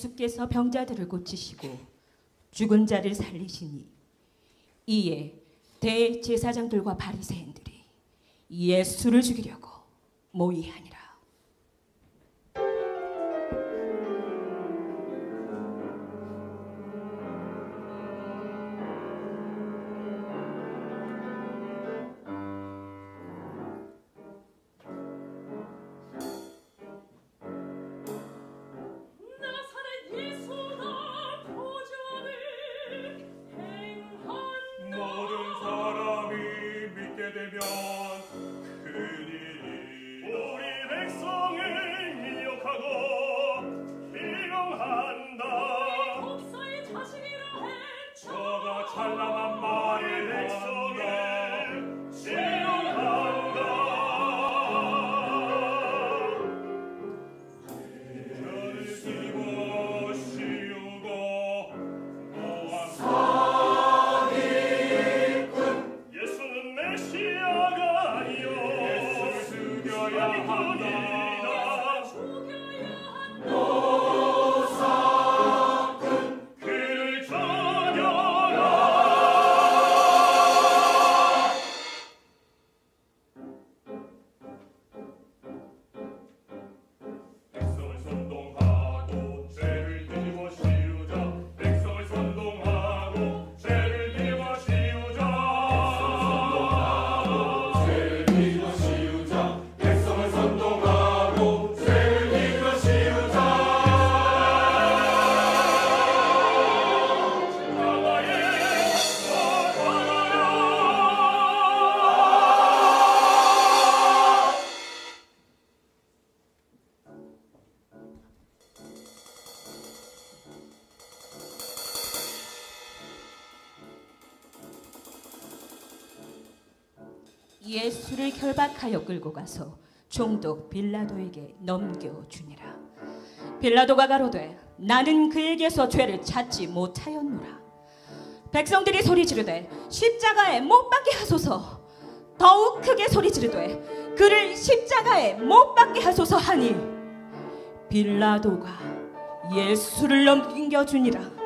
주께서 병자들을 고치시고 죽은 자를 살리시니 이에 대제사장들과 바리새인들이 예수를 죽이려고 모의하니 예수를 결박하여 끌고 가서 총독 빌라도에게 넘겨 주니라. 빌라도가 가로되 나는 그에게서 죄를 찾지 못하였노라. 백성들이 소리 지르되 십자가에 못 박게 하소서. 더욱 크게 소리 지르되 그를 십자가에 못 박게 하소서 하니 빌라도가 예수를 넘겨 주니라.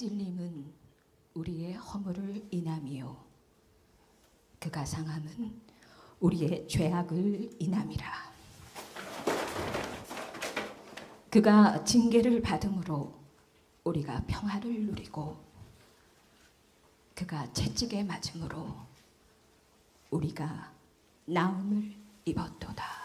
찔림은 우리의 허물을 인함이요. 그가 상함은 우리의 죄악을 인함이라. 그가 징계를 받음으로 우리가 평화를 누리고 그가 채찍에 맞음으로 우리가 나음을 입었도다